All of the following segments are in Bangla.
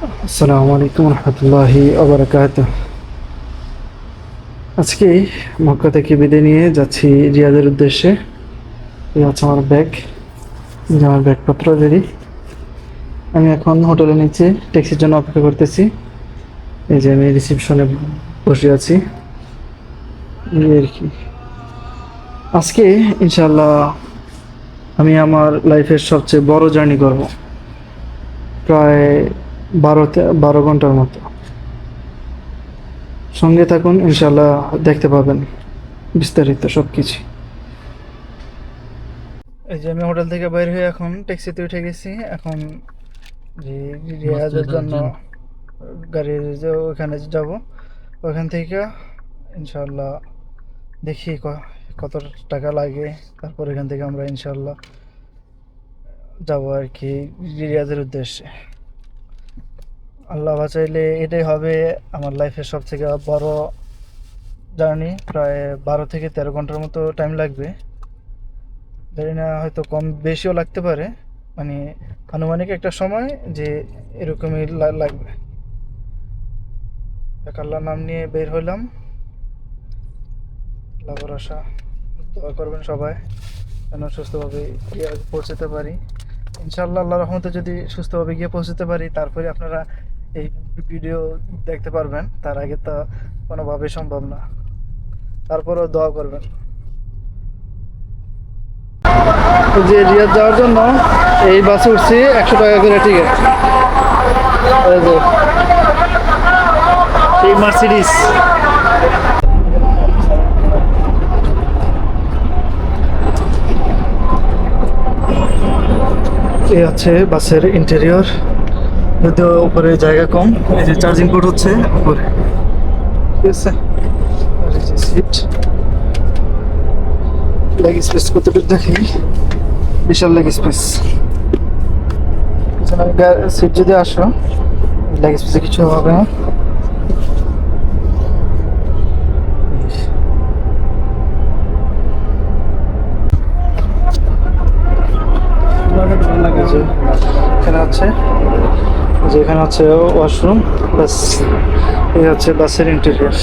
আসসালামু আলাইকুম রহমতুল্লাহি আবরকাত আজকে মক্কা থেকে বিদায় নিয়ে যাচ্ছি রিয়াদের উদ্দেশ্যে। এই হচ্ছে আমার ব্যাগ। আমার ব্যাগপত্র রেডি আমি এখন হোটেলের নিচে ট্যাক্সির জন্য অপেক্ষা করতেছি। এই যে আমি রিসিপশনে বসে আছি। এই আর কি। আজকে ইনশাল্লাহ আমি আমার লাইফের সবচেয়ে বড় জার্নি করব। প্রায় বারোতে বারো ঘণ্টার মতো। সঙ্গে থাকুন ইনশাল্লাহ দেখতে পাবেন বিস্তারিত সব কিছু এই যে আমি হোটেল থেকে বাইর হয়ে এখন ট্যাক্সিতে উঠে গেছি। এখন যে রিয়াজের জন্য গাড়ি যে ওখানে যাব ওখান থেকে ইনশাল্লাহ দেখি ক- কত টাকা লাগে। তারপর এখান থেকে আমরা ইনশাল্লাহ যাব আর কি রিয়াজের উদ্দেশ্যে। আল্লাহ বাঁচাইলে এটাই হবে আমার লাইফের সব থেকে বড় জার্নি প্রায় বারো থেকে তেরো ঘণ্টার মতো টাইম লাগবে। জানি না হয়তো কম বেশিও লাগতে পারে। মানে আনুমানিক একটা সময় যে এরকমই লাগবে। এক আল্লাহর নাম নিয়ে বের হইলাম। আল্লাহ ভরসা। দোয়া করবেন সবাই যেন সুস্থভাবে গিয়ে পৌঁছাতে পারি। ইনশাআল্লাহ আল্লাহ রহমতে যদি সুস্থভাবে গিয়ে পৌঁছাতে পারি, তারপরে আপনারা এই ভিডিও দেখতে পারবেন, তার আগে তো কোনোভাবে সম্ভব না। তারপরেও দোয়া করবেন। যে রিয়াদ যাওয়ার জন্য এই বাসে উঠছি একশো টাকা করে টিকিট এই মার্সিডিস এই হচ্ছে বাসের ইন্টেরিয়র যদিও উপরে জায়গা কম। এই যে চার্জিং পোর্ট হচ্ছে উপরে। ঠিক আছে? আর এই যে সিট লেগ স্পেস কতটুকু দেখি। বিশাল লেগ স্পেস সিট যদি আসো লেগ স্পেসে কিছু হবে না এই যে এখানে আছে এই যে এখানে আছে ওয়াশরুম বাস এই হচ্ছে বাসের ইন্টেরিয়ার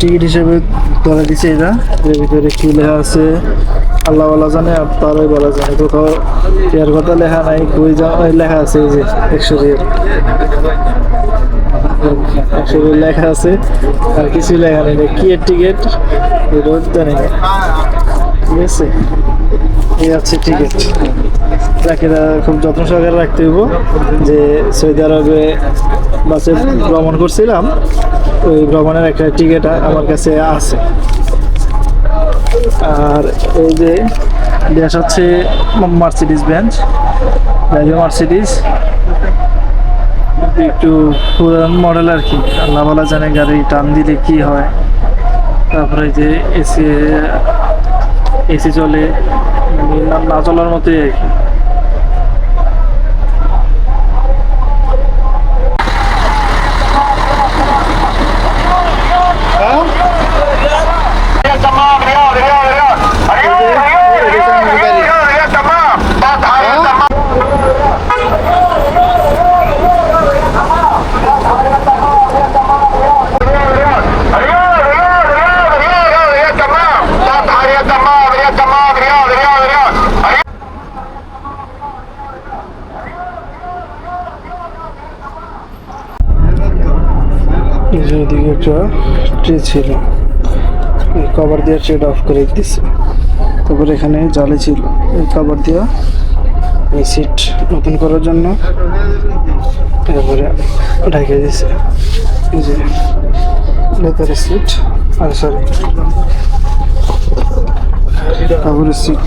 টিকিট হিসেবে ধরা দিছে এটা এর ভিতরে কি লেখা আছে? আল্লাহ বলা জানে, আর তারাই বলা জানে। কোথাও এর কথা লেখা নাই, কই যা ওই লেখা আছে এই যে একশো রিয়াল একশো লেখা আছে, আর কিছু লেখা নেই। কি এর টিকিট? এটাও জানি না। ঠিক আছে? এই আছে টিকিট রাখে খুব যত্ন সহকারে রাখতে হইব যে সৌদি আরবে বাসে ভ্রমণ করছিলাম, ওই ভ্রমণের একটা টিকিট আমার কাছে আছে। আর এই যে দেশ হচ্ছে মার্সিডিস বেঞ্চ মার্সিডিস একটু পুরান মডেল আর কি। আল্লাহ জানে গাড়ি টান দিলে কি হয়। তারপরে যে এসি এসি চলে না চলার মতোই আর কি। যে এদিকে একটা ট্রে ছিল, এই কভার দিয়ে ট্রেড অফ করে দিছে। তারপর এখানে জালি ছিল, এই কভার দিয়া এই সিট নতুন করার জন্য তারপরে ঢাকিয়ে দিছে। এই যে লেদারের সিট আর সরি কাপড়ের সিট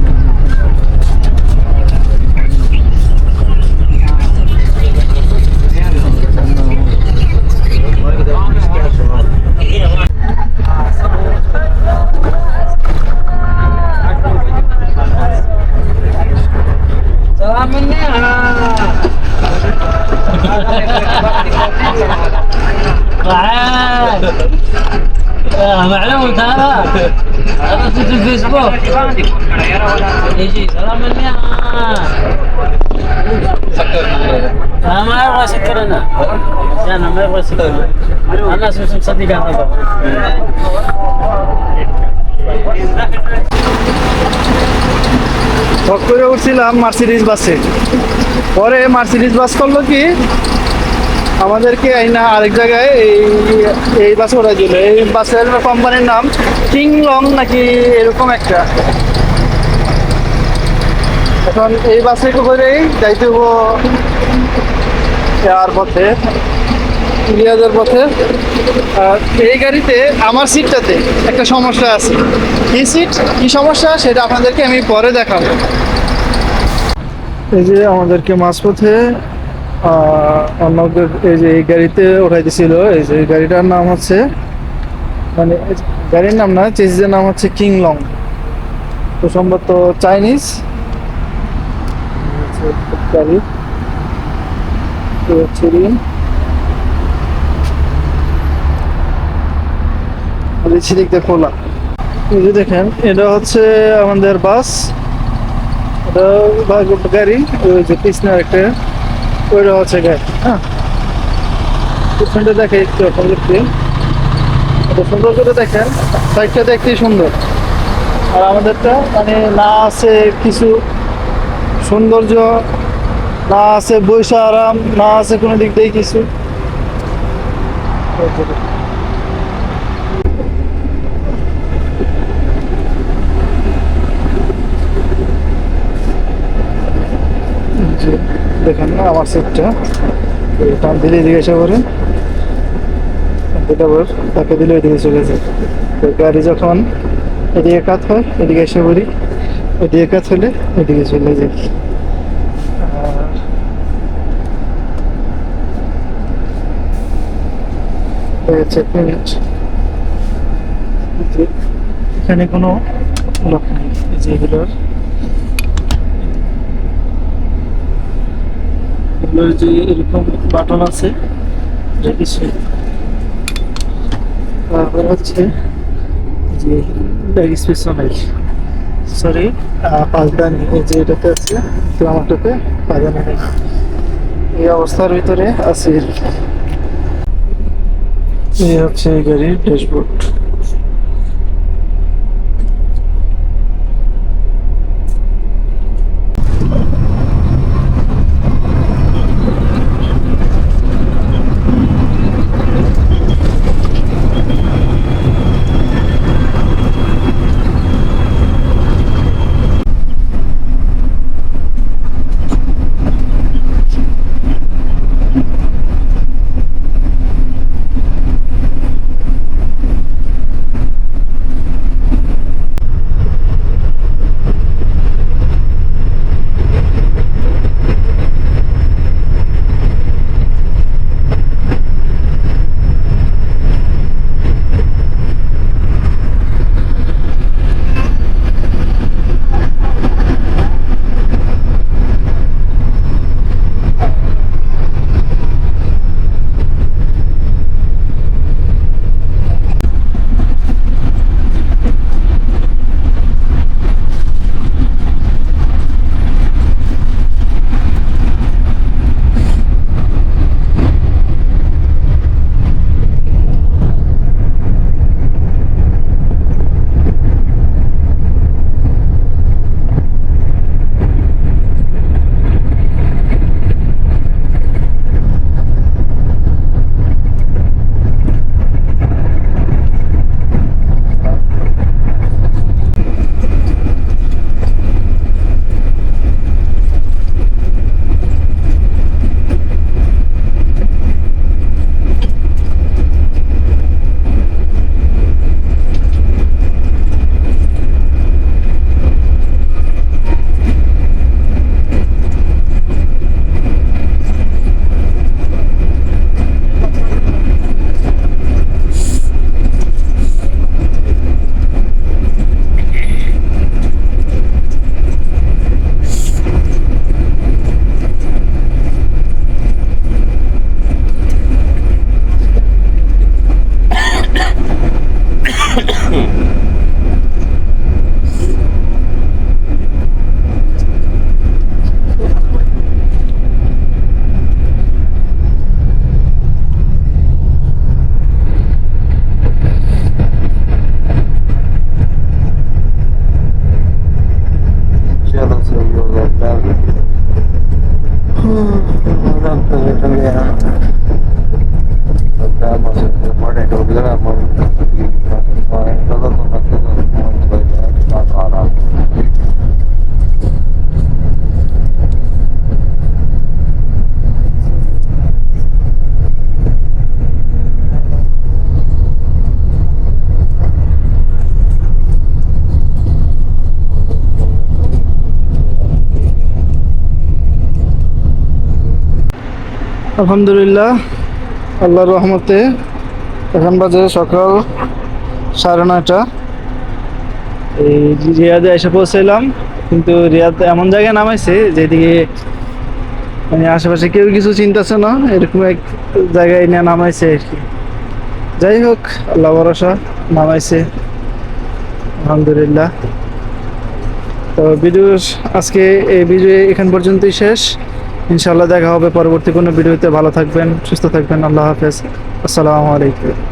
طعان معلوم انت هذا هذا الفيسبوك يجي سلام مني آه ما يبغى يسكرنا أنا ما يبغى يسكرنا الناس مش مصدقه هذا শখ করে উঠছিলাম মার্সিডিজ বাসে পরে মার্সিডিজ বাস করল কি, আমাদেরকে এই না আরেক জায়গায় এই এই বাসে ওঠাই দিল এই বাসের কোম্পানির নাম কিং লং নাকি এরকম একটা। এখন এই বাসে করেই যাইতে হব যাওয়ার পথে। পথে এই গাড়িতে আমার সিটটাতে একটা সমস্যা আছে। কি সিট কি সমস্যা সেটা আপনাদেরকে আমি পরে দেখাবো। এই যে আমাদেরকে মাঝপথে আহ, অন্য এই যে এই গাড়িতে উঠাই দিছিল এই যে গাড়িটার নাম হচ্ছে মানে গাড়ির নাম না চেসিসের নাম হচ্ছে কিং লং। তো সম্ভবত চাইনিজ। গাড়ি। তো হচ্ছে রিম ছিলিক দিয়ে খোলা। এই যে দেখেন, এটা হচ্ছে আমাদের বাস, এটা গাড়ি ওই যে পিছনে একটা, ওইটা হচ্ছে গাড়ি হ্যাঁ? পিছনটা দেখে একটু দেখতে এটা সুন্দর করে দেখেন সাইডটা দেখতে সুন্দর। আর আমাদেরটা মানে না আছে কিছু সৌন্দর্য, না আছে বৈশা আরাম না আছে কোনো দিক দিয়ে কিছু যে দেখেন না আমার সিটটা টান দিলে এদিকে এসে আবার তাকে দিলে এদিকে চলে যায়। তো গাড়ি যখন এদিকে কাত হয়, এদিকে এসে পড়ি। এদিকে কাত হলে এদিকে চলে যায়। এখানে কোনো লক নেই। এই যে এগুলোর এগুলোর যে এরকম বাটন আছে, এটা কিছু তারপর হচ্ছে যে ব্যাগ স্পেস নাই সরি পাঁচদানি, এই যে এটাতে আছে আমারটাতে পাঁচদানি নেই। এই অবস্থার ভিতরে আছে। এই হচ্ছে গাড়ির ড্যাশবোর্ড। আলহামদুলিল্লাহ, আল্লাহর রহমতে এখন বাজে সকাল সাড়ে নয়টা। এই রিয়াদে এসে পৌঁছাইলাম, কিন্তু রিয়াদ এমন জায়গায় নামাইছে যেদিকে মানে আশেপাশে কেউ কিছু চিন্তাছে না, এরকম এক জায়গায় নিয়ে নামাইছে আর কি। যাই হোক, আল্লাহ ভরসা, নামাইছে। আলহামদুলিল্লাহ। তো ভিডিও আজকে এই ভিডিও এখান পর্যন্তই শেষ। ইনশাআল্লাহ দেখা হবে পরবর্তী কোনো ভিডিওতে। ভালো থাকবেন সুস্থ থাকবেন। আল্লাহ হাফেজ। আসসালামু আলাইকুম।